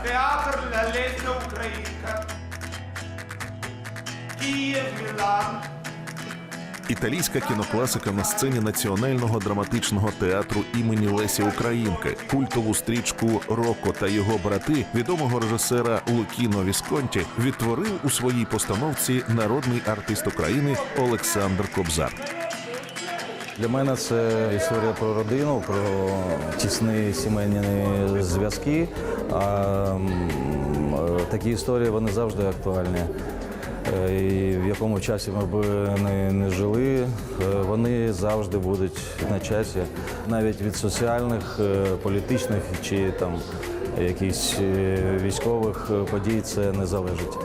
театр Лялечна Українка. Київ, Мілан. Італійська кінокласика на сцені Національного драматичного театру імені Лесі Українки, культову стрічку Роко та його брати, відомого режисера Лукіно Вісконті, відтворив у своїй постановці народний артист України Олександр Кобзар. Для мене це історія про родину, про тісні сімейні зв'язки. А е, такі історії вони завжди актуальні. Е, І в якому часі ми б не, не жили, е, вони завжди будуть на часі, навіть від соціальних, політичних чи там якихось військових подій це не залежить.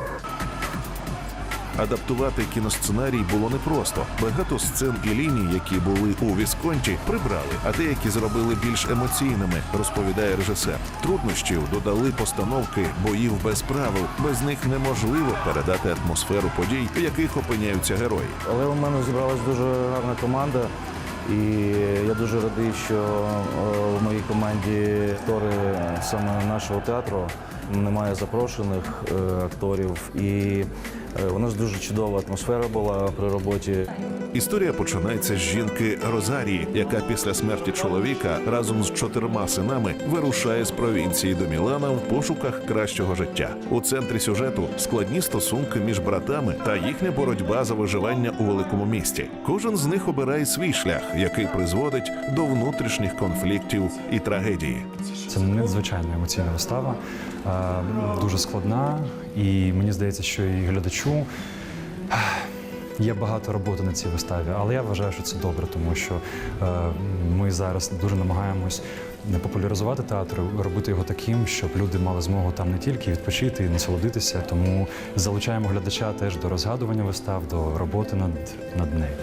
Адаптувати кіносценарій було непросто. Багато сцен і ліній, які були у Вісконті, прибрали, а деякі зробили більш емоційними, розповідає режисер. Труднощів додали постановки боїв без правил. Без них неможливо передати атмосферу подій, в яких опиняються герої. Але у мене зібралась дуже гарна команда, і я дуже радий, що е, в моїй команді актори саме нашого театру немає запрошених е, акторів. І е, у нас дуже чудова атмосфера була при роботі. Історія починається з жінки Розарії, яка після смерті чоловіка разом з чотирма синами вирушає з провінції до Мілана в пошуках кращого життя. У центрі сюжету складні стосунки між братами та їхня боротьба за виживання у великому місті. Кожен з них обирає свій шлях, який призводить до внутрішніх конфліктів і трагедії. Це надзвичайно емоційна вистава, е, дуже складна, і мені здається, що і глядачу є багато роботи на цій виставі, але я вважаю, що це добре, тому що е, ми зараз дуже намагаємось не популяризувати театр, робити його таким, щоб люди мали змогу там не тільки відпочити і насолодитися, тому залучаємо глядача теж до розгадування вистав, до роботи над, над нею.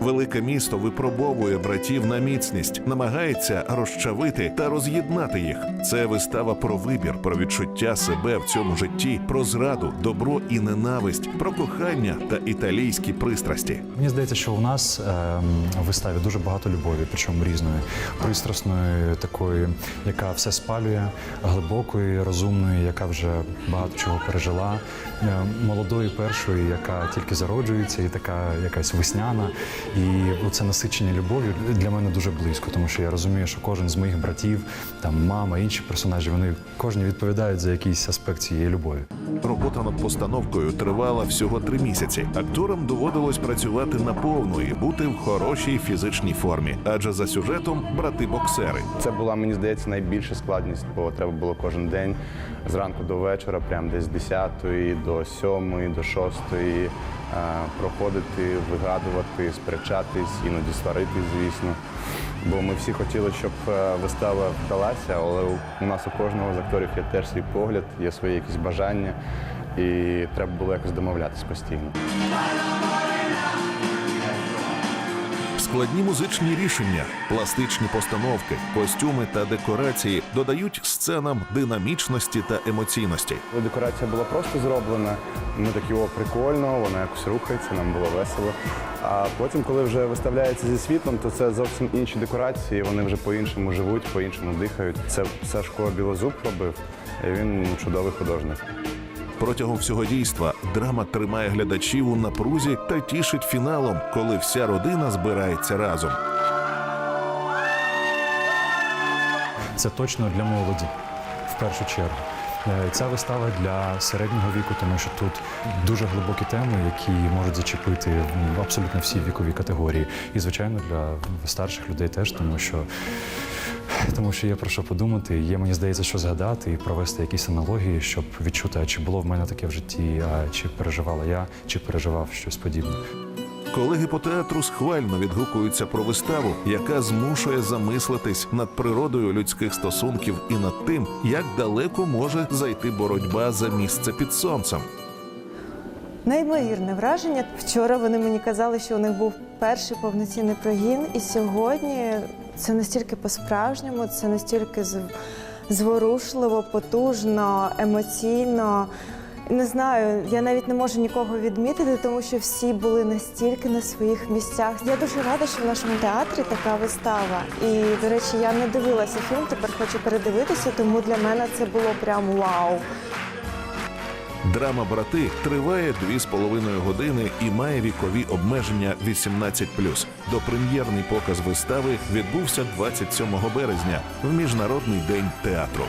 Велике місто випробовує братів на міцність, намагається розчавити та роз'єднати їх. Це вистава про вибір, про відчуття себе в цьому житті, про зраду, добро і ненависть, про кохання та італійські пристрасті. Мені здається, що у нас ем, в виставі дуже багато любові, причому різної, пристрасної, такої, яка все спалює, глибокої, розумної, яка вже багато чого пережила, е, молодої першої, яка тільки зароджується, і така якась весняна. І це насичення любов'ю для мене дуже близько, тому що я розумію, що кожен з моїх братів, там мама, інші персонажі, вони кожні відповідають за якийсь аспект цієї любові. Робота над постановкою тривала всього три місяці. Акторам доводилось працювати наповну і бути в хорошій фізичній формі, адже за сюжетом брати-боксери. Це була, мені здається, найбільша складність, бо треба було кожен день зранку до вечора, прям десь з 10 до 7, до 6 е, проходити, вигадувати, сперечатись, іноді сваритись, звісно. Бо ми всі хотіли, щоб е, вистава вдалася, але у- нас у кожного з акторів є теж свій погляд, є свої якісь бажання, і треба було якось домовлятись постійно. Складні музичні рішення, пластичні постановки, костюми та декорації додають сценам динамічності та емоційності. Декорація була просто зроблена, ми такі о, прикольно, вона якось рухається, нам було весело. А потім, коли вже виставляється зі світлом, то це зовсім інші декорації, вони вже по-іншому живуть, по-іншому дихають. Це Сашко Білозуб робив, і він чудовий художник. Протягом всього дійства драма тримає глядачів у напрузі та тішить фіналом, коли вся родина збирається разом. Це точно для молоді в першу чергу. Е, Ця вистава для середнього віку, тому що тут дуже глибокі теми, які можуть зачепити абсолютно всі вікові категорії. І, звичайно, для старших людей теж, тому що, тому що є про що подумати, є, мені здається, що згадати і провести якісь аналогії, щоб відчути, а чи було в мене таке в житті, а чи переживала я, чи переживав щось подібне. Колеги по театру схвально відгукуються про виставу, яка змушує замислитись над природою людських стосунків і над тим, як далеко може зайти боротьба за місце під сонцем. Неймовірне враження. Вчора вони мені казали, що у них був перший повноцінний прогін, і сьогодні це настільки по-справжньому, це настільки зворушливо, потужно, емоційно. Не знаю, я навіть не можу нікого відмітити, тому що всі були настільки на своїх місцях. Я дуже рада, що в нашому театрі така вистава. І, до речі, я не дивилася фільм, тепер хочу передивитися, тому для мене це було прям вау. Драма Брати триває дві з половиною години і має вікові обмеження 18+. Допрем'єрний показ вистави відбувся 27 березня в міжнародний день театру.